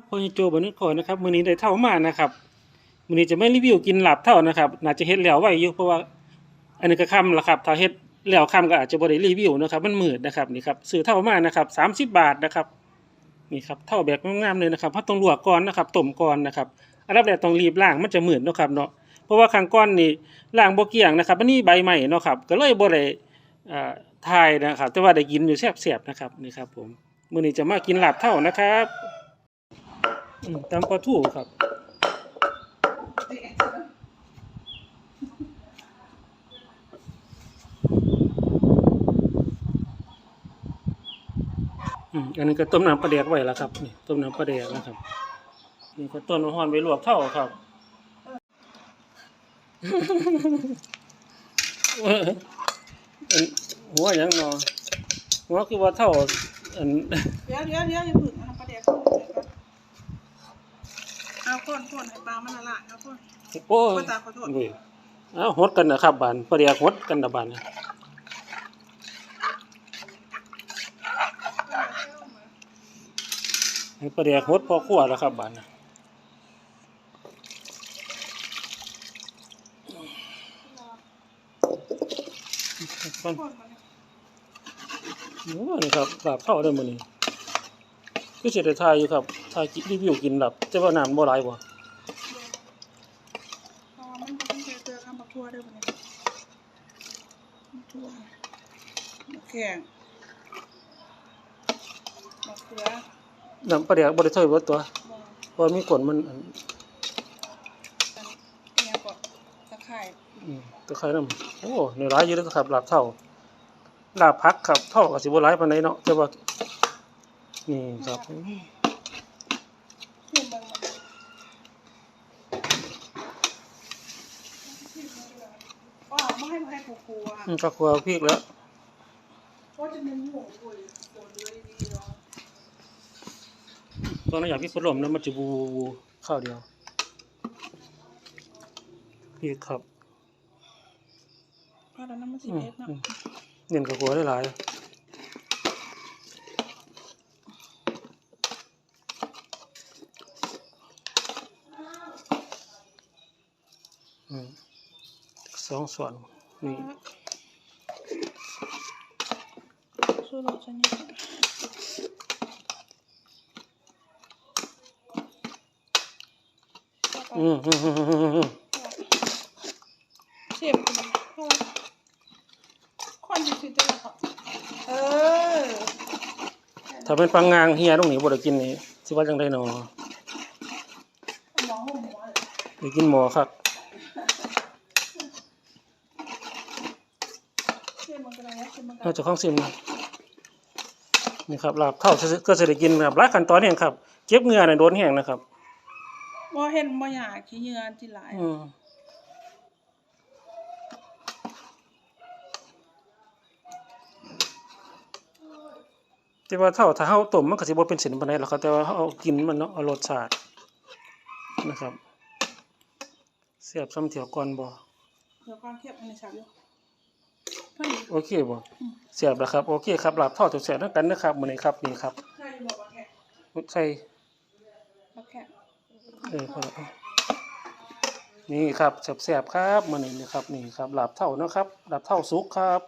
ครับพอโจบันนี้ก่อนนะครับมื้อนี้ได้เท่ามานะครับมื้อนี้จะไม่รีวิวกินหลับเท่านะครับน่าจะเฮ็ดแล้วไว้อยู่เพราะว่า อันนี้ก็ค่ำล้วครับถ้าเฮ็ดแล้วค่ำก็อาจจะบ่ได้รีวิวนะครับ มันมืดนะครับนี่ครับซื้อเท่ามานะครับ30บบาทนะครับนี่ครับเท่าแบบงามๆเลยนะครับเพราะต้องลวกก่อนนะครับต้มก่อนนะครับอันดับแรกต้องรีบล้างมันจะมืดนะครับเนาะเพราะว่าข้างก้อนนี่ล้างบ่เกลี้ยงนะครับมันนี่ใบใหม่เนาะครับก็เลยบ่ได้อ่าทายนะครับ แต่ว่าได้กินอยู่แซ่บๆนะครับนี่ครับผมมื้อนี้จะมากินหลาบเท่านะครับ อืมตามปลาทูครับ อืมอันนี้ก็ต้มน้ำปลาแดกไว้แล้วครับนี่ต้มน้ำปลาแดกนะครับ นี่ก็ต้นหอนไว้ลวกเท่าครับ เอออันหัวหยังเนอหัวคือว่าเท่าอัน เดี๋ยวเดี๋ยวเดี๋ยวอย่าพึ่งนะครับประเดี๋ยวก่อน เอาก้นก้นให้ปลามันละลายเอาก้นโอ้ยขอโทษขอโทษเว้ยเอาหดกันนะครับบานปลาแดกหดกันนะบานนะให้ปลาแดกหดพอขั้วแล้วครับบานนะฟังก้นมันโอ้นี่ครับลาบเท่าได้มื้อนี้คือสิได้ทายอยู่ครับทายรีวิวกินลาบแต่ว่าน้ำบ่หลายบ่เพราะว่ามันเป็นเจอเจอ คำบักทั่วด้วยมันเนี่ยทั่วมะแข็งมะเขือน้ำปลาแดกบ่ได้ถ้วยเบิดตัวมะเพราะมีกลมันอันเนี่ยก็ตะไคร้อืมตะไคร้น้ำโอ้ในหลายอยู่เด้อครับลาบเท่าลาบผักครับเท่าก็สิบ่หลายปานใดเนาะแต่ว่านี่ครับ ขึ้นเบิ่งมันว้าวไม่ให้ไม่ให้กูกลัวอืมก็ครัวพริกแล้วเพราะจะเป็นห่วงคุยปวดเลยดีเนาะตอนนั้นอยากพี่พัดลมแล้วมันจะบูบูข้าวเดียวพริกครับเพราะตอนนั้นมันสิอืมเอ็ดเนาะอืมเน้นกับครัวได้หลายอืม สองส่วนนี่สู้รสชนิดอือืมอืมอืมอืมอืมเสียบกันเพราะว่าคนที่ซื้อจะรับเออถ้าเป็นปังงางเฮียตรงนี้บ่ได้กินนี่สิว่าจังได๋เนาะหมอหัวหมอเลยได้กินหมอครับ เสียบมันก็ได้เสียบมันก็เอาเจากของซิมนะนี่ครับลาบเท่าก็จะได้กินครับหลายขั้นตอนเนี่ยครับเก็บเหงื่อน่ะโดนแห้งนะครับบ่เห็นบ่อยากขี้เหงื่อที่หลายอืมแต่ว่าเท่าถ้าเฮาต้มมันก็สิบ่เป็นเส้นปานใดหรอกครับแต่ว่าเฮาเอากินมันเนาะเอารสชาตินะครับเสียบซ้ำเถียวก่อนบ่เดี๋ยวก่อนเทียบอันนี้สับอยู่ พอดีโอเคบ่เสียบแล้วครับ โอเคครับลาบเท่าแซ่บๆนำกันนะครับมื้อนี้ครับนี่ครับใช่บอกว่าแค่ใส่ว่าแค่เออพอแล้วนี่ครับแซ่บๆครับมื้อนี้นะครับนี่ครับลาบเท่าเนาะครับลาบเท่าสุกครับ